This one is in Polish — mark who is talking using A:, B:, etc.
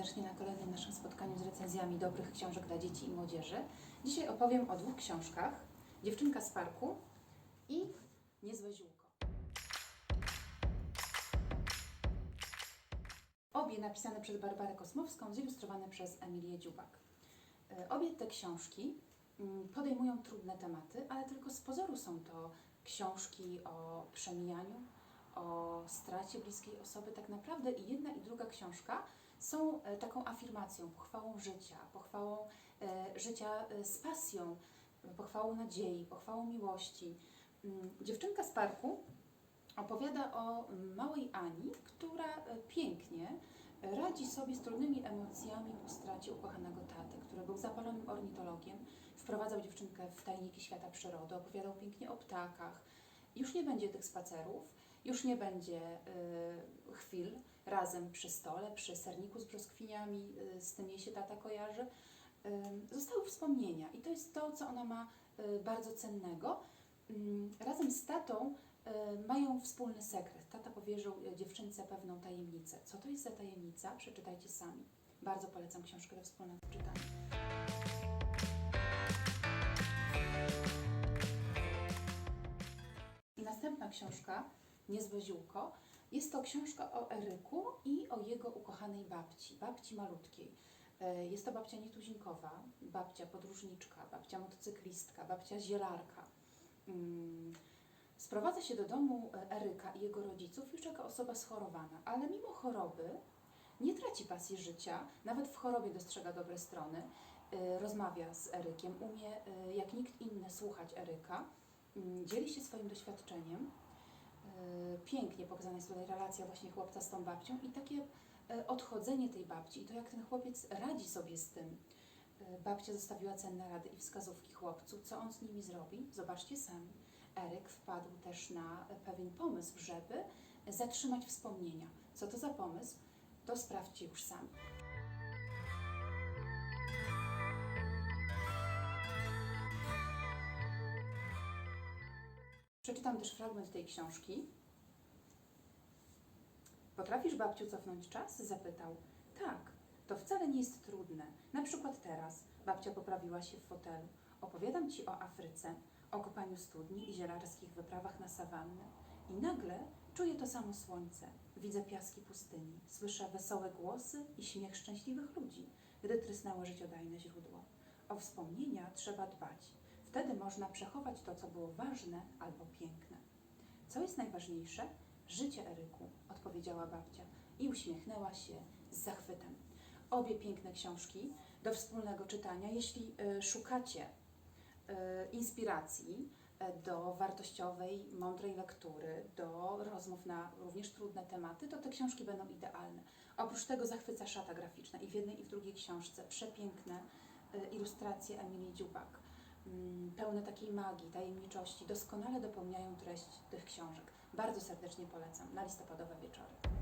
A: serdecznie na kolejnym naszym spotkaniu z recenzjami dobrych książek dla dzieci i młodzieży. Dzisiaj opowiem o dwóch książkach. Dziewczynka z parku i Niezłe ziółko. Obie napisane przez Barbarę Kosmowską, zilustrowane przez Emilię Dziubak. E, Obie te książki mm, podejmują trudne tematy, ale tylko z pozoru są to książki o przemijaniu, o stracie bliskiej osoby. Tak naprawdę i jedna i druga książka są e, taką afirmacją, pochwałą życia, pochwałą e, życia e, z pasją, pochwałą nadziei, pochwałą miłości. Mm, Dziewczynka z parku opowiada o małej Ani, która pięknie radzi sobie z trudnymi emocjami po stracie ukochanego taty, który był zapalonym ornitologiem, wprowadzał dziewczynkę w tajniki świata przyrody, opowiadał pięknie o ptakach. Już nie będzie tych spacerów, już nie będzie y, chwil razem przy stole, przy serniku z brzoskwiniami, y, z tym jej się tata kojarzy. Y, zostały wspomnienia i to jest to, co ona ma bardzo cennego. Razem z tatą mają wspólny sekret. Tata powierzył dziewczynce pewną tajemnicę. Co to jest za tajemnica? Przeczytajcie sami. Bardzo polecam książkę do wspólnego czytania. I następna książka, Niezłe ziółko, jest to książka o Eryku i o jego ukochanej babci, babci malutkiej. E, Jest to babcia nietuzinkowa, babcia podróżniczka, babcia motocyklistka, babcia zielarka. Mm, Sprowadza się do domu e, Eryka i jego rodziców już jako osoba schorowana, ale mimo choroby nie traci pasji życia, nawet w chorobie dostrzega dobre strony, e, rozmawia z Erykiem, umie jak nikt inny słuchać Eryka, mm, dzieli się swoim doświadczeniem. E, Pięknie pokazana jest tutaj relacja właśnie chłopca z tą babcią i takie e, odchodzenie tej babci i to, jak ten chłopiec radzi sobie z tym. E, Babcia zostawiła cenne rady i wskazówki chłopcu, co on z nimi zrobi. Zobaczcie sami. Eryk wpadł też na pewien pomysł, żeby zatrzymać wspomnienia. Co to za pomysł? To sprawdźcie już sami. Przeczytam też fragment tej książki. Potrafisz, babciu, cofnąć czas? Zapytał. Tak, to wcale nie jest trudne. Na przykład teraz babcia poprawiła się w fotelu. Opowiadam ci o Afryce, o kopaniu studni i zielarskich wyprawach na sawannę. I nagle czuję to samo słońce. Widzę piaski pustyni, słyszę wesołe głosy i śmiech szczęśliwych ludzi, gdy trysnęło życiodajne źródło. O wspomnienia trzeba dbać. Wtedy można przechować to, co było ważne albo piękne. Co jest najważniejsze? Życie, Eryku, odpowiedziała babcia i uśmiechnęła się z zachwytem. Obie piękne książki do wspólnego czytania. Jeśli y, szukacie y, inspiracji y, do wartościowej, mądrej lektury, do rozmów na również trudne tematy, to te książki będą idealne. Oprócz tego zachwyca szata graficzna i w jednej i w drugiej książce przepiękne ilustracje Emilii Dziubak pełne takiej magii, tajemniczości, doskonale dopełniają treść tych książek. Bardzo serdecznie polecam na listopadowe wieczory.